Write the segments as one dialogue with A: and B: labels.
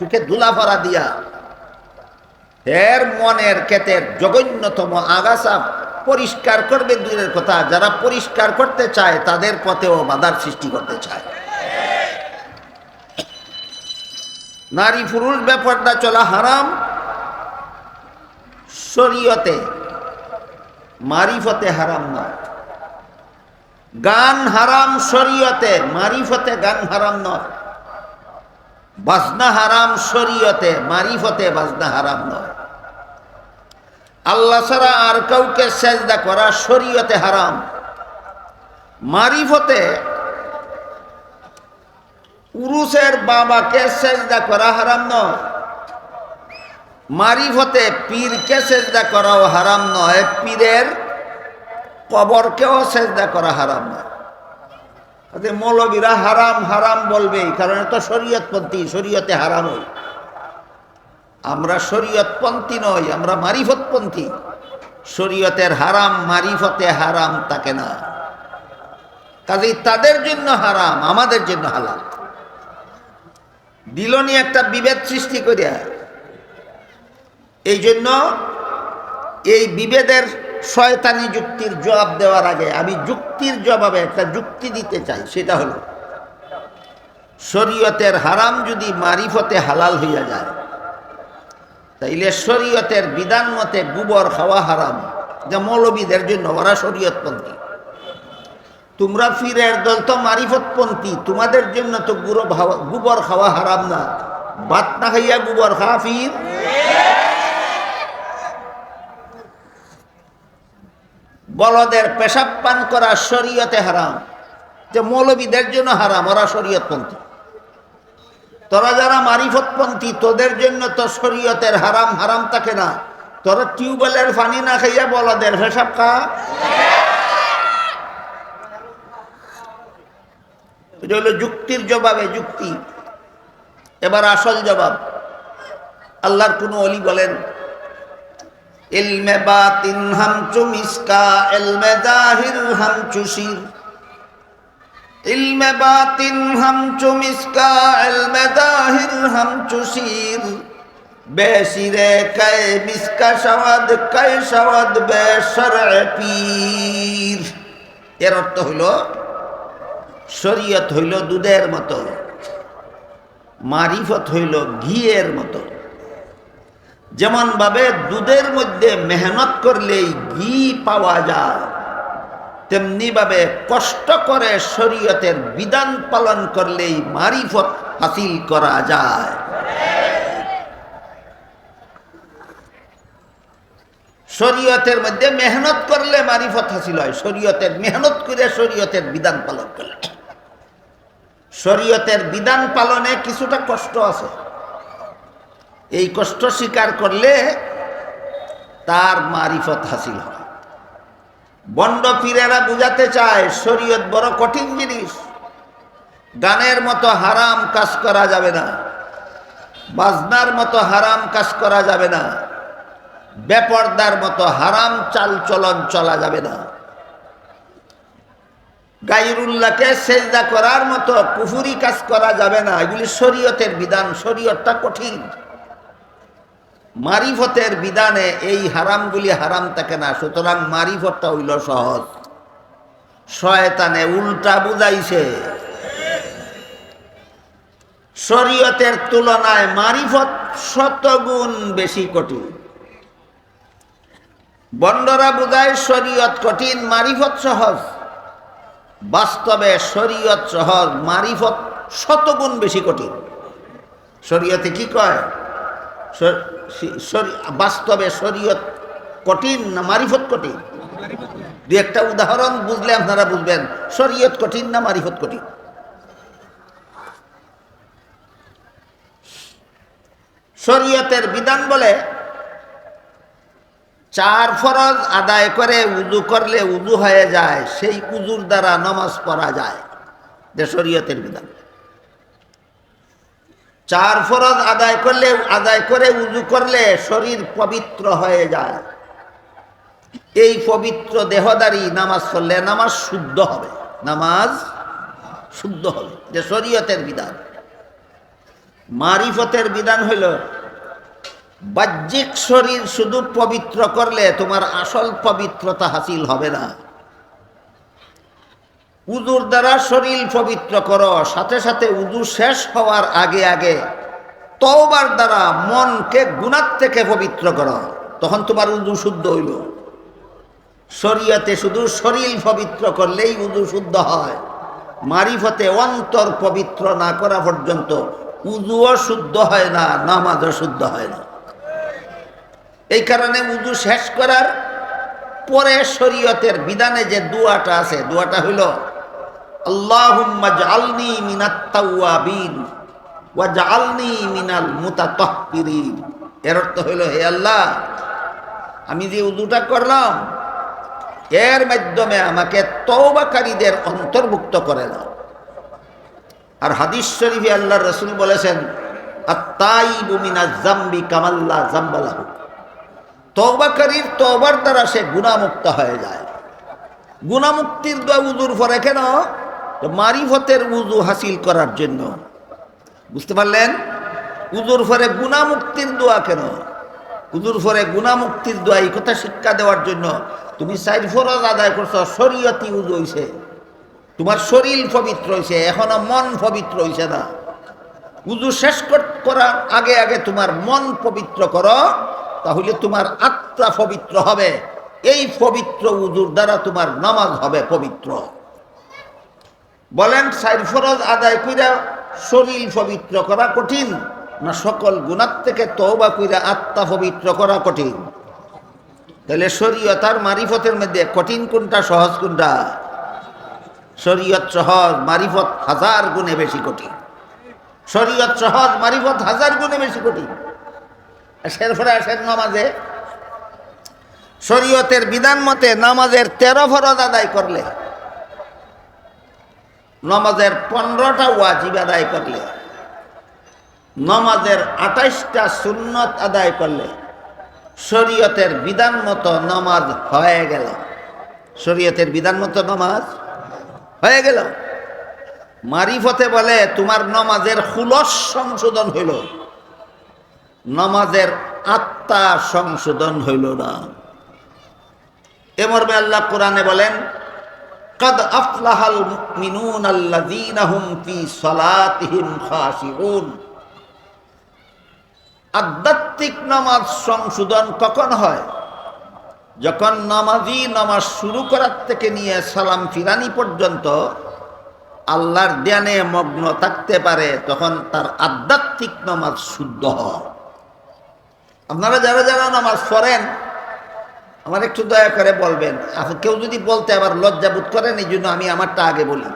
A: চোখে ধুলা ভরা দিয়া। এর মনের ক্ষেতের জঘন্যতম আগাছা পরিষ্কার করবে দূরের কথা। যারা পরিষ্কার করতে চায়, তাদের পথেও বাধার সৃষ্টি করতে চায়। নারী পুরুষ ব্যাপারটা চলা হারাম। শরীয়তে মারিফতে হারাম নয়। গান হারাম শরীয়তে, মারিফতে গান হারাম নয়। বাজনা হারাম শরীয়তে, মারিফতে বাজনা হারাম নয়। আল্লাহ ছাড়া আর কাউকে সেজদা করা শরীয়তে হারাম। মারিফতে উরুসের বাবাকে সেজদা করা হারাম নয়। মারিফতে পীরকে সেজদা করাও হারাম নয়। পীরের কবরকেও সেজদা করা হারাম নয়। মৌলবীরা হারাম হারাম বলবে কারণ এটা শরীয়তপন্থী, শরীয়তে হারাম হই আমরা শরীয়তপন্থী নই, আমরা মারিফতপন্থী। শরীয়তের হারাম, মারিফতে হারাম থাকে না। কাজেই তাদের জন্য হারাম, আমাদের জন্য হালাল। দিলনি একটা বিভেদ সৃষ্টি করিয়া, এই জন্য এই বিভেদের শয়তানি যুক্তির জবাব দেওয়ার আগে আমি যুক্তির জবাবে একটা যুক্তি দিতে চাই, সেটা হলো, শরীয়তের হারাম যদি মারিফতে হালাল হইয়া যায়, তাইলে শরীয়তের বিধান মতে গোবর খাওয়া হারাম, যা মৌলবীদের জন্য ওরা শরীয়তপন্থী। তোমরা ফিরের দল তো মারিফতপন্থী, তোমাদের জন্য তো গুরো গোবর খাওয়া হারাম না। বাত না খাইয়া গোবর খাওয়া ফির বলদের পেশাব পান করা শরীয়তে হারাম। যে মৌলবীদের জন্য হারাম, ওরা শরীয়তপন্থী। তোরা যারা মারিফতপন্থী, তোদের জন্য তো শরীয়তের হারাম হারাম থাকে না। তোরা টিউবওয়েলের পানি না খাইয়া বলদের পেশাব খা। এটা হলো যুক্তির জবাবে যুক্তি। এবার আসল জবাব। আল্লাহর কোন অলি বলেন ইলমে বাতিন হামচু মিসকা, ইলমে জাহির হামচু শির। ইলমে বাতিন হামচু মিসকা, ইলমে জাহির হামচু শির। বেশিরে কায় মিসকা সওয়াদ, কায় সওয়াদ বেশর পীর। এর অর্থ হইল, শরীয়ত হইল দুধের মতো, মারিফত হইল ঘিয়ের মতো। যেমন ভাবে দুধের মধ্যে মেহনত করলেই ঘি পাওয়া যায় তেমনি ভাবে কষ্ট করে শরীয়তের বিধান পালন করলেই মারিফত হাসিল করা যায়। শরীয়তের মধ্যে মেহনত করলে মারিফত হাসিল হয়, শরীয়তের মেহনত করে শরীয়তের বিধান পালন করলে। শরীয়তের বিধান পালনে কিছুটা কষ্ট আছে। এই কষ্ট স্বীকার করলে তার মারিফত হাসিল হয়। বন্ড পীরেরা বুঝাতে চায়, শরীয়ত বড় কঠিন জিনিস। গানের মতো হারাম কাজ করা যাবে না। বাজনার মতো হারাম কাজ করা যাবে না। বেপর্দার মতো হারাম চাল চলন চলা যাবে না। গাইরুল্লাহকে সেজদা করার মতো কুফুরি কাজ করা যাবে না। এগুলি শরীয়তের বিধান, শরীয়তটা কঠিন। মারিফতের বিধানে এই হারামগুলি হারাম থাকে না, সুতরাং মারিফতটা হইল সহজ। শয়তানে উল্টা বুঝাইছে। শরীয়তের তুলনায় মারিফত শতগুণ বেশি কঠিন। বন্ডরা বুঝায়, শরীয়ত কঠিন, মারিফত সহজ। বাস্তবে শরীয়ত সহজ, মারিফত শতগুণ বেশি কঠিন। শরীয়তে কি কয়? বাস্তবে শরীয়ত কঠিন না মারিফত কঠিন? দু একটা উদাহরণ বুঝলে আপনারা বুঝবেন, শরীয়ত কঠিন না মারিফত কঠিন? শরীয়তের বিধান বলে, চার ফরজ আদায় করে উজু করলে উজু হয়ে যায়, সেই উজুর দ্বারা নমাজ পড়া যায়। যে শরীয়তের বিধান। চার ফরজ আদায় করলে, আদায় করে উজু করলে শরীর পবিত্র হয়ে যায়। এই পবিত্র দেহদারি নামাজ পড়লে নামাজ শুদ্ধ হবে। নামাজ শুদ্ধ হবে। যে শরীয়তের বিধান। মারিফতের বিধান হইল বাহ্যিক শরীর শুধু পবিত্র করলে তোমার আসল পবিত্রতা হাসিল হবে না। উজুর দ্বারা শরীর পবিত্র করো, সাথে সাথে উজু শেষ হওয়ার আগে আগে তওবার দ্বারা মনকে গুণার থেকে পবিত্র করো। তখন তোমার উজু শুদ্ধ হইল। শরীয়তে শুধু শরীর পবিত্র করলেই উজু শুদ্ধ হয়। মারিফতে অন্তর পবিত্র না করা পর্যন্ত উজুও শুদ্ধ হয় না, নামাজও শুদ্ধ হয় না। এই কারণে উজু শেষ করার পরে শরীয়তের বিধানে যে দুয়াটা আছে, দুয়াটা হইল ওয়া মিনাল এর অর্থ হে আল্লাহ, আমি যে উজুটা করলাম, এর মাধ্যমে আমাকে তওবাকারীদের অন্তর্ভুক্ত করে দাও। আর হাদিস শরীফে আল্লাহ রসুল বলেছেন আত্মাইবু মিনাজ জাম্বি দ্বারা সে গুণামুক্ত হয়ে যায়। গুণামুক্তির দোয়া উজুর পরে কেন? মারিফতের উজু হাসিল করার জন্য। বুঝতে পারলেন? উজুর পরে গুণামুক্তির দোয়া কেন? উজুর পরে গুণামুক্তির দোয়া এই কথা শিক্ষা দেওয়ার জন্য তুমি সাইড ফরজ আদায় করছ শরীয়তি উজু হইছে। তোমার শরীর পবিত্র হইছে, এখনও মন পবিত্র হইছে না। উজু শেষ কর- করার আগে আগে তোমার মন পবিত্র করো, তাহলে তোমার আত্মা পবিত্র হবে। এই পবিত্র উজুর দ্বারা তোমার নামাজ হবে পবিত্র। বলেন সাইড ফরজ আদায় কইরা শরীর পবিত্র করা কঠিন, না সকল গুণার থেকে তওবা কইরা আত্মা পবিত্র করা কঠিন? তাহলে শরীয়ত আর মারিফতের মধ্যে কঠিন কোনটা, সহজ কোনটা? শরীয়ত সহজ, মারিফত হাজার গুণে বেশি কঠিন। শরীয়ত সহজ, মারিফত হাজার গুণে বেশি কঠিন। ফলে আসেন নামাজে, শরীয়তের বিধান মতে নামাজের তেরো ফরজ আদায় করলে নমাজের পনেরোটা ওয়াজিব আদায় করলে, নমাজের আঠাইশটা সুন্নত আদায় করলে, শরীয়তের বিধান মতো নমাজ হয়ে গেল। শরীয়তের বিধান মতো নমাজ হয়ে গেল। মারিফতে বলে, তোমার নমাজের হুলস সংশোধন হইল, নমাজের আত্মা সংশোধন হইল না। এ মর্মে আল্লাহ কোরআনে বলেন قد أفلح المؤمنون الذين هم في صلاتهم خاشعون আধ্যাত্মিক নামাজ সংশোধন কখন হয় যখন নামাজি নামাজ শুরু করার থেকে নিয়ে সালাম ফিরানি পর্যন্ত আল্লাহর ধ্যানে মগ্ন থাকতে পারে তখন তার আধ্যাত্মিক নামাজ শুদ্ধ হয় আপনারা যারা যারা নামাজ পড়েন আমার একটু দয়া করে বলবেন আপনি কেউ যদি বলতে আবার লজ্জাবোধ করেন, এই জন্য আমি আমারটা আগে বলি।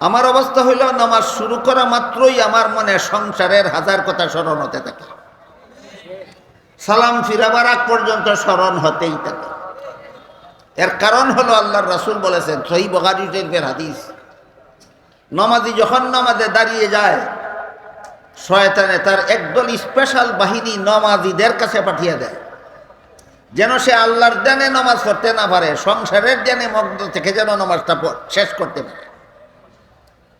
A: আমার অবস্থা হইল, নামাজ শুরু করা মাত্রই আমার মনে সংসারের হাজার কথা স্মরণ হতে থাকে। সালাম ফিরাবার আগ পর্যন্ত স্মরণ হতেই থাকে। এর কারণ হলো আল্লাহর রাসূল বলেছেন সহি বগারি হাদিস, নমাজি যখন নামাজে দাঁড়িয়ে যায়, শয়তানে তার একদল স্পেশাল বাহিনী নমাজিদের কাছে পাঠিয়ে দেয়। যেন সে আল্লাহর ধ্যানে নামাজ পড়তে না পারে, সংসারের ধ্যানে মগ্ন থেকে যেন নামাজটা শেষ করতে পারে।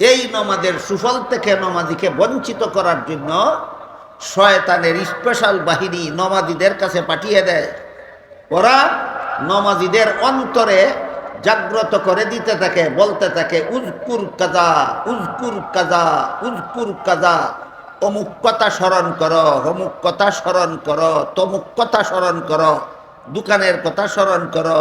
A: এই নমাজের সুফল থেকে নমাজিকে বঞ্চিত করার জন্য শয়তানের স্পেশাল বাহিনী নমাজিদের কাছে পাঠিয়ে দেয়। ওরা নমাজিদের অন্তরে জাগ্রত করে দিতে থাকে, বলতে থাকে উজকুর কাজা উজকুর কাজা উজকুর কাজা অমুক কথা স্মরণ করো, অমুক কথা স্মরণ করো, তমুক কথা স্মরণ করো। দোকানের কথা স্মরণ করো,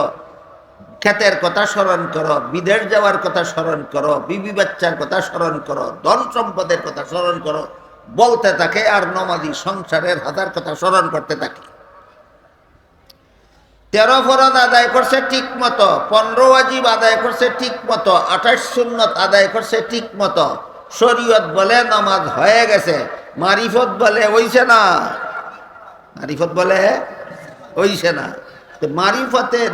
A: ক্ষেতের কথা স্মরণ করো, বিদেশ যাওয়ার কথা স্মরণ করো, বিবি বাচ্চার কথা স্মরণ করো, ধন সম্পদের কথা স্মরণ করো, বলতে থাকে আর নমাজি সংসারের হাজার কথা স্মরণ করতে থাকে। তেরো ফরদ আদায় করছে ঠিক মতো, পনেরো ওয়াজিব আদায় করছে ঠিক মতো, আঠাশ সুন্নত আদায় করছে ঠিক মতো। শরীয়ত বলে নামাজ হয়ে গেছে, মারিফত বলে ওইছে না। মারিফত বলে ওইছে না। মারিফতের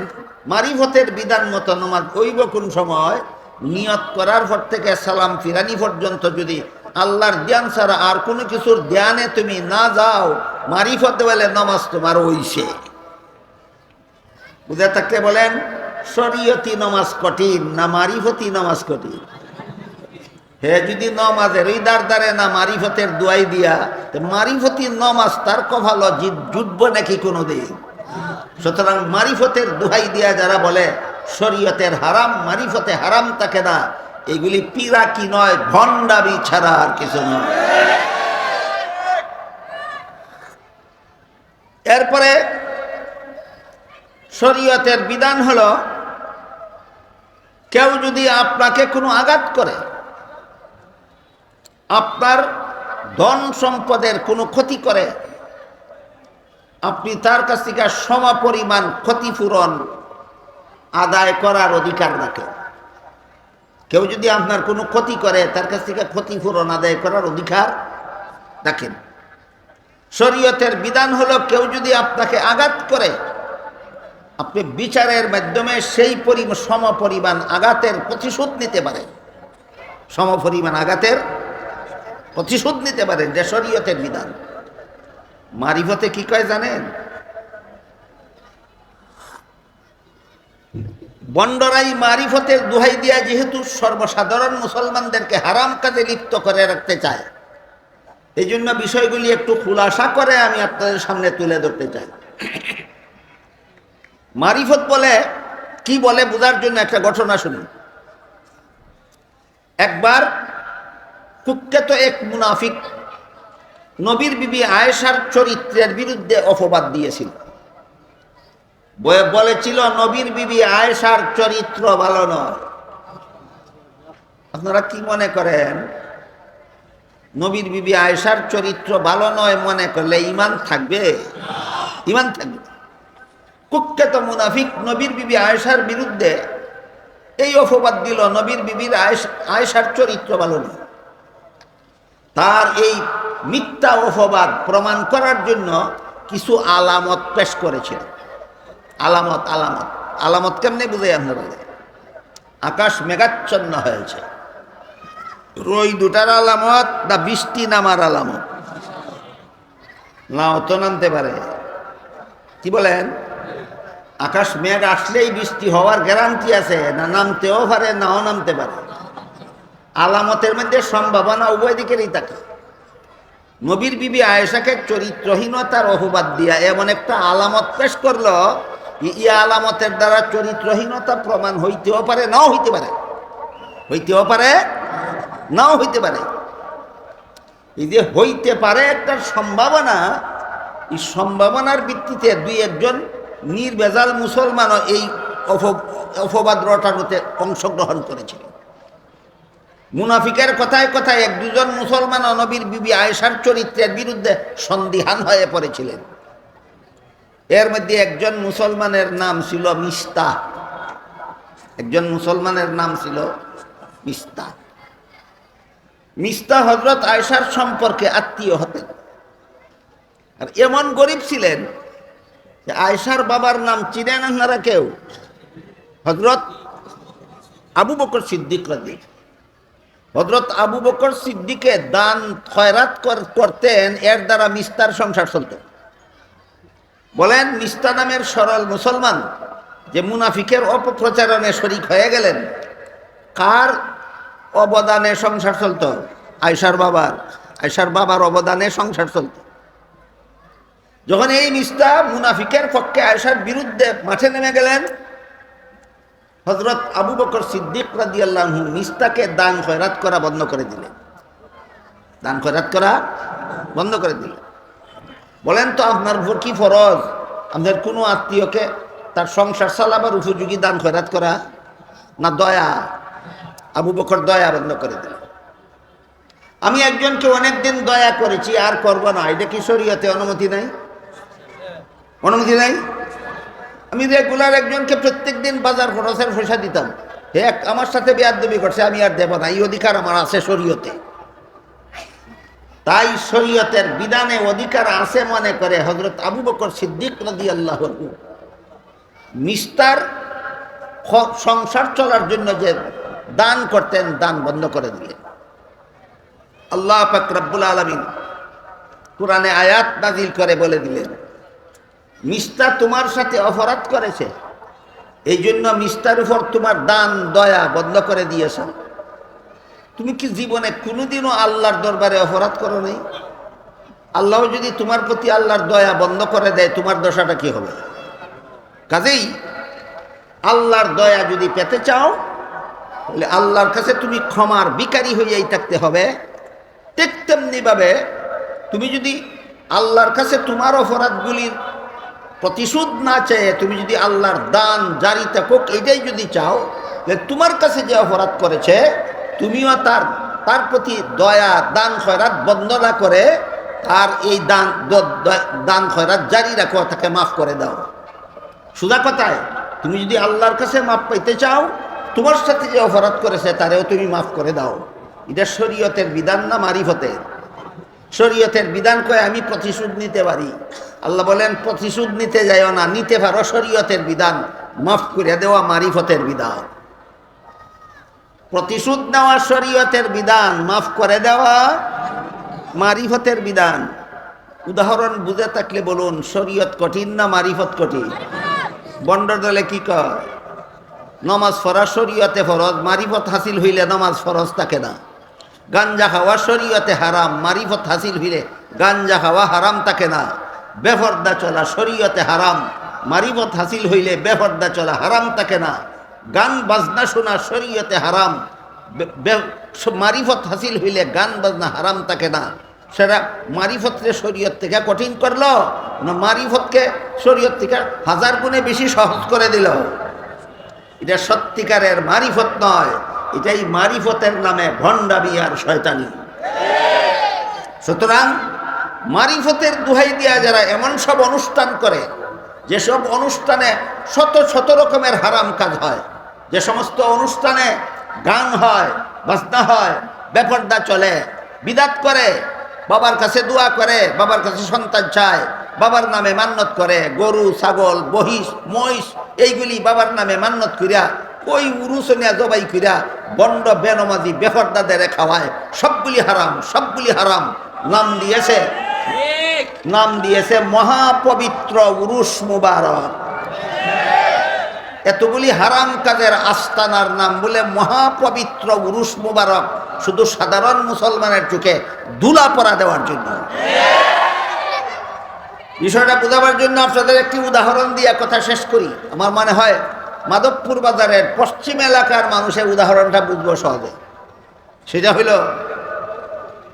A: মারিফতের বিধান মতো নামাজ ওইব কোন সময়? নিয়ত করার পর থেকে সালাম ফিরানি পর্যন্ত যদি আল্লাহর ধ্যান ছাড়া আর কোনো কিছুর ধ্যানে তুমি না যাও, মারিফত বলে নামাজ তোমার ওইছে বুঝে থাকতে বলেন? শরীয়তি নামাজ কঠিন না মারিফতি নামাজ কঠিন? হে যদি নমাজের ওই দার দারে না মারিফতের দুয়াই দিয়া মারিফতি নমাজ তার কভালো জুটব নাকি কোনো দিন সুতরাং মারিফতের দুহাই দিয়া যারা বলে, শরীয়তের হারাম, মারিফতে হারাম থাকে না, এগুলি পিরা কি নয় ভণ্ডাবি ছাড়া আর কিছু নয়। এরপরে শরীয়তের বিধান হলো, কেউ যদি আপনাকে কোনো আঘাত করে, আপনার ধন সম্পদের কোনো ক্ষতি করে আপনি তার কাছ থেকে সমপরিমাণ ক্ষতিপূরণ আদায় করার অধিকার রাখেন। কেউ যদি আপনার কোনো ক্ষতি করে, তার কাছ থেকে ক্ষতিপূরণ আদায় করার অধিকার রাখেন। শরীয়তের বিধান হলো, কেউ যদি আপনাকে আঘাত করে, আপনি বিচারের মাধ্যমে সেই পরি সম পরিমাণ আঘাতের প্রতিশোধ নিতে পারেন। সম পরিমাণ আঘাতের প্রতিশোধ নিতে পারেন, যে শরীয়তের বিধান। মারিফতে কি কয় জানেন? বন্ডরাই মারিফতের দুহাই দিয়া যেহেতু সর্বসাধারণ মুসলমানদেরকে হারাম কাজে লিপ্ত করে রাখতে চায় এই জন্য বিষয়গুলি একটু খুলাসা করে আমি আপনাদের সামনে তুলে ধরতে চাই। মারিফত বলে, কি বলে বোঝার জন্য একটা ঘটনা শুনি একবার কুখ্যাত এক মুনাফিক নবীর বিবি আয়েশার চরিত্রের বিরুদ্ধে অপবাদ দিয়েছিল। বলেছিল, নবীর বিবি আয়েশার চরিত্র ভালো নয়। আপনারা কি মনে করেন? নবীর বিবি আয়েশার চরিত্র ভালো নয় মনে করলে ইমান থাকবে? ইমান থাকবে। কুখ্যাত মুনাফিক নবীর বিবি আয়েশার বিরুদ্ধে এই অপবাদ দিল, নবীর বিবির আয়েশার চরিত্র ভালো নয়। তার এই মিথ্যা অপবাদ প্রমাণ করার জন্য কিছু আলামত পেশ করেছিল আলামত আলামত। আলামত কেমনে বুঝে আপনারা আকাশ মেঘাচ্ছন্ন হয়েছে। রই দুটার আলামত না বৃষ্টি নামার আলামত? নাও তো নামতে পারে। কি বলেন? আকাশ মেঘ আসলেই বৃষ্টি হওয়ার গ্যারান্টি আছে। না নামতেও পারে, নাও নামতে পারে। আলামতের মধ্যে সম্ভাবনা উভয় দিকেরই থাকে। নবীর বিবি আয়েশাকে চরিত্রহীনতার অপবাদ দিয়া এমন একটা আলামত পেশ করল ই আলামতের দ্বারা চরিত্রহীনতা প্রমাণ হইতেও পারে, নাও হইতে পারে। হইতেও পারে, নাও হইতে পারে। এই যে হইতে পারে একটা সম্ভাবনা, এই সম্ভাবনার ভিত্তিতে দুই একজন নির্বেজাল মুসলমানও এই অপবাদ রটানোতে অংশগ্রহণ করেছিলেন মুনাফিকের কথায় কথায় এক দুজন মুসলমান অনবীর বিবি আয়েশার চরিত্রের বিরুদ্ধে সন্দিহান হয়ে পড়েছিলেন। এর মধ্যে একজন মুসলমানের নাম ছিল মিস্তা। একজন মুসলমানের নাম ছিল মিস্তা। মিস্তা হজরত আয়সার সম্পর্কে আত্মীয় হতেন। আর এমন গরিব ছিলেন যে আয়সার বাবার নাম চিনেন আপনারা কেউ? হজরত আবু বকর সিদ্দিক রাজি হজরত আবু বকর সিদ্দিকে দান খয়রাত করতেন, এর দ্বারা মিস্তার সংসার চলত। বলেন মিস্তা নামের সরল মুসলমান যে মুনাফিকের অপপ্রচারণে শরিক হয়ে গেলেন, কার অবদানে সংসার চলত? আয়সার বাবার। আয়সার বাবার অবদানে সংসার চলত। যখন এই মিস্তা মুনাফিকের পক্ষে আয়সার বিরুদ্ধে মাঠে নেমে গেলেন হজরত আবু বকর সিদ্দিক রাদি আল্লাহ মিস্তাকে দান খয়রাত করা বন্ধ করে দিলেন দান খয়রাত করা বন্ধ করে দিলেন বলেন তো আপনার উপর কি ফরজ? আপনার কোনো আত্মীয়কে তার সংসার চালাবার উপযোগী দান খয়রাত করা না দয়া? আবু বকর দয়া বন্ধ করে দিল। আমি একজনকে অনেকদিন দয়া করেছি, আর করব না। এটা কি শরীয়তে অনুমতি নাই? অনুমতি নাই? আমি রেগুলার একজনকে প্রত্যেক দিন বাজার খরচের পয়সা দিতাম হে আমার সাথে বেয়াদবি করছে, আমি আর দেব না। এই অধিকার আমার আছে শরীয়তে। তাই শরীয়তের বিধানে অধিকার আছে মনে করে হজরত আবু বকর সিদ্দিক নদী আল্লাহ মিস্তার সংসার চলার জন্য যে দান করতেন, দান বন্ধ করে দিলেন। আল্লাহ পাক রব্বুল আলমিন কোরআনে আয়াত নাজিল করে বলে দিলেন। মিস্তা তোমার সাথে অপরাধ করেছে। এই জন্য মিস্তার উপর তোমার দান, দয়া বন্ধ করে দিয়েছ। তুমি কি জীবনে কোনোদিনও আল্লাহর দরবারে অপরাধ করো নাই? আল্লাহ যদি তোমার প্রতি আল্লাহর দয়া বন্ধ করে দেয়, তোমার দশাটা কি হবে? কাজেই আল্লাহর দয়া যদি পেতে চাও, তাহলে আল্লাহর কাছে তুমি ক্ষমার বিকারী হইয়াই থাকতে হবে। ঠিক তেমনিভাবে তুমি যদি আল্লাহর কাছে তোমার অপরাধগুলির প্রতিশোধ না চেয়ে তুমি যদি আল্লাহর দান, জারি থাকুক, এটাই যদি চাও, যে তোমার কাছে যে অপরাধ করেছে, তুমিও তার তার প্রতি দয়া, দান খয়রাত বন্ধ না করে তার এই দান দান খয়রাত জারি রাখো, তাকে মাফ করে দাও। সুদা কথায়, তুমি যদি আল্লাহর কাছে মাফ পাইতে চাও, তোমার সাথে যে অপরাধ করেছে, তারেও তুমি মাফ করে দাও। এটা শরীয়তের বিধান না মারিফতের? শরীয়তের বিধান কয়ে, আমি প্রতিশোধ নিতে পারি। আল্লাহ বলেন, প্রতিশোধ নিতে যাইও না, নিতে পারো, শরীয়তের বিধান, মাফ করে দেওয়া মারিফতের বিধান। প্রতিশোধ নেওয়া শরীয়তের বিধান, মাফ করে দেওয়া মারিফতের বিধান। উদাহরণ বুঝে থাকলে বলুন, শরীয়ত কঠিন না মারিফত কঠিন? বন্ড দলে কি কয়? নমাজ ফরজ, শরীয়তে ফরজ, মারিফত হাসিল হইলে নমাজ ফরজ থাকে না। গাঞ্জা খাওয়া শরীয়তে হারাম, মারিফত হাসিল হইলে গাঞ্জা খাওয়া হারাম থাকে না। বেফর্দা চলা শরীয়তে হারাম মারিফত হাসিল হইলে বেফর্দা চলা হারাম থাকে না। গান বাজনা শোনা শরীয়তে হারাম মারিফত হাসিল হইলে গান বাজনা হারাম থাকে না। সেটা মারিফতকে শরীয়ত থেকে কঠিন করল, না মারিফতকে শরীয়ত থেকে হাজার গুণে বেশি সহজ করে দিল। এটা সত্যিকারের মারিফত নয়, এটাই মারিফতের নামে ভণ্ডামি আর শয়তানি। সুতরাং মারিফতের দুহাই দিয়া যারা এমন সব অনুষ্ঠান করে যেসব অনুষ্ঠানে শত শত রকমের হারাম কাজ হয়, যে সমস্ত অনুষ্ঠানে গান হয়, বাজনা হয় ব্যাপারদা চলে, বিদাত করে, বাবার কাছে দোয়া করে, বাবার কাছে সন্তান চায়, বাবার নামে মান্নত করে, গরু, ছাগল বহিষ মহিষ, এইগুলি বাবার নামে মান্নত করিয়া ওই উরুসনিয়া জবাই করিয়া, বন্ড, বেনমাজি বেফরদাদের খাওয়ায়, সবগুলি হারাম সবগুলি হারাম, নাম দিয়েছে নাম দিয়েছে মহাপবিত্র উরুস মুবারক। এতগুলি হারাম কাজের আস্তানার নাম বলে মহাপবিত্র উরুস মুবারক শুধু সাধারণ মুসলমানের চোখে দুলা পরা দেওয়ার জন্য। বিষয়টা বোঝাবার জন্য আপনাদের একটি উদাহরণ দিয়ে কথা শেষ করি। আমার মনে হয় মাধবপুর বাজারের পশ্চিম এলাকার মানুষের উদাহরণটা বুঝব সহজে। সেটা হইল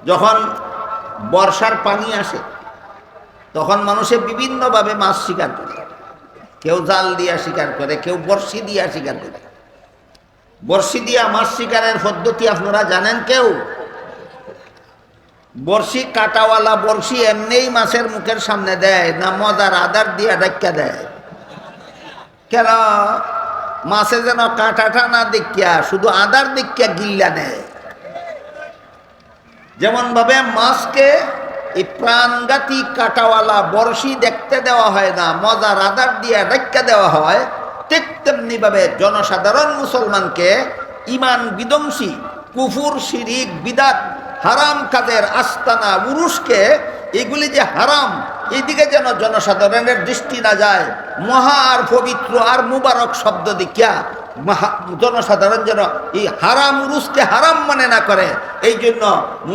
A: যখন বর্ষার পানি আসে, তখন মানুষে বিভিন্নভাবে মাছ শিকার করে। কেউ জাল দিয়া শিকার করে, কেউ বর্ষি দিয়া শিকার করে। বর্ষি দিয়া মাছ শিকারের পদ্ধতি আপনারা জানেন কেউ? বর্ষি কাটাওয়ালা বর্ষি এমনিই মাছের মুখের সামনে দেয়, না মজার আদার দিয়া ডাক্কা দেয়। কেন? মাছে যেন কাঁটাটা না দেখিয়া, শুধু আদার দেখিয়া গিল্লা নেয় যেমন ভাবে মাছকে এই প্রাণঘাতী কাটাওয়ালা বর্ষি দেখতে দেওয়া হয় না, মজার আদার দিয়ে ডাক্কা দেওয়া হয়, ঠিক তেমনি ভাবে জনসাধারণ মুসলমানকে ইমান বিধ্বংসী, কুফুর, শিরিক, বিদাত, হারাম কাজের আস্তানা, উরুষকে এগুলি যে হারাম, এদিকে যেন জনসাধারণের দৃষ্টি না যায়, মহা আর পবিত্র আর মুবারক শব্দ মহা- জনসাধারণ যেন এই হারাম উরুসকে হারাম মনে না করে এই জন্য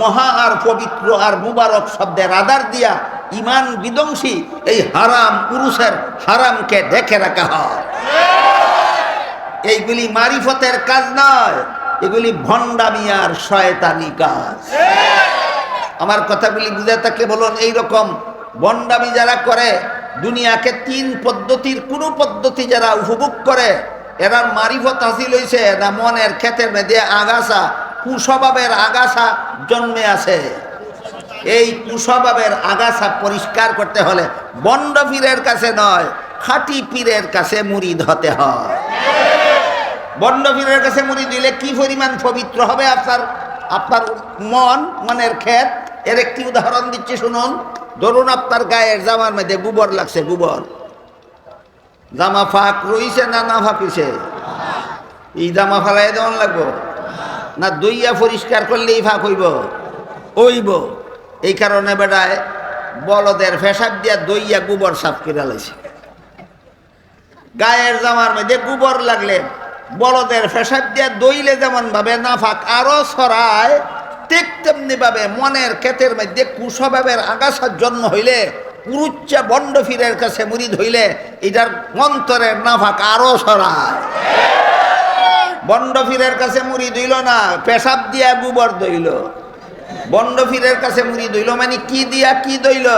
A: মহা আর পবিত্র আর মুবারক শব্দের আদার দিয়া ইমান বিধ্বংসী এই হারাম পুরুষের হারামকে দেখে রাখা হয়। এইগুলি মারিফতের কাজ নয়, এগুলি ভণ্ডামি আর শয়তানি কাজ। আমার কথাগুলি বুঝে থাকলে বলুন, এইরকম বন্ডামি যারা করে, দুনিয়াকে তিন পদ্ধতির কোনো পদ্ধতি যারা উপভোগ করে এরার মারিফত হাসিল হয়েছে না মনের ক্ষেতের মেয়েদে আগাছা, কুস্বভাবের আগাছা জন্মে আছে। এই কুস্বভাবের আগাছা পরিষ্কার করতে হলে বন্ড পীরের কাছে নয়, খাঁটি পীরের কাছে মুরিদ হতে হয়। বন্ড পীরের কাছে মুড়ি দিলে কি পরিমাণ পবিত্র হবে আপনার আপনার মন, মনের ক্ষেত? এর একটি উদাহরণ দিচ্ছি, শুনুন। ধরুন আপনার গায়ের জামার মধ্যে গোবর লাগছে, গোবর। জামা ফাঁক রইছে না না ফাঁকিছে? এই জামা ফালাই দেওয়ান লাগবো। না দইয়া পরিষ্কার করলেই ফাঁক হইব? হইব। এই কারণে বেড়ায় বলদের ফেসাব দিয়া দইয়া গোবর সাফ করে লাইছে। গায়ের জামার মধ্যে গোবর লাগলে বলদের ফেসাদ দিয়া দইলে যেমন ভাবে নাফাক আরও ছড়ায় ঠিক তেমনি ভাবে মনের ক্ষেতের মধ্যে কুশভাবের আগাছার জন্ম হইলে পুরুচ্চা বন্ড ফিরের কাছে মুরিদ হইলে এটার মন্তরের নাফাক আরও ছড়ায়। বন্ড ফিরের কাছে মুড়ি দইল না, পেশাব দিয়া গোবর দইল বন্ড ফিরের কাছে মুড়ি দইল মানে কি দিয়া কি দইল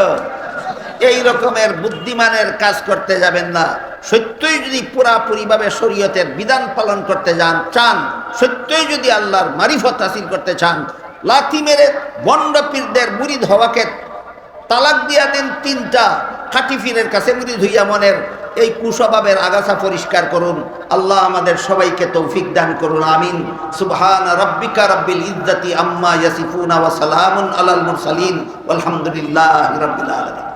A: এই রকমের বুদ্ধিমানের কাজ করতে যাবেন না। সত্যই যদি পুরাপুরিভাবে শরীয়তের বিধান পালন করতে যান, চান, সত্যই যদি আল্লাহর মারিফত হাসিল করতে চান, লাথি মেরে বন্ড পীরদের মুড়িদ হওয়াকে তালাক দিয়া দিন তিনটা খাটি ফিরের কাছে। মুড়ি ধুইয়া মনের এই কুস্বভাবের আগাছা পরিষ্কার করুন। আল্লাহ আমাদের সবাইকে তৌফিক দান করুন, আমিন। সুবহান রাব্বিকা রাব্বিল ইজ্জাতি আম্মা ইয়াসিফুনা ওয়া সালামুন আলাল মুরসালিন। আলহামদুলিল্লাহ রাব্বিল আলামিন।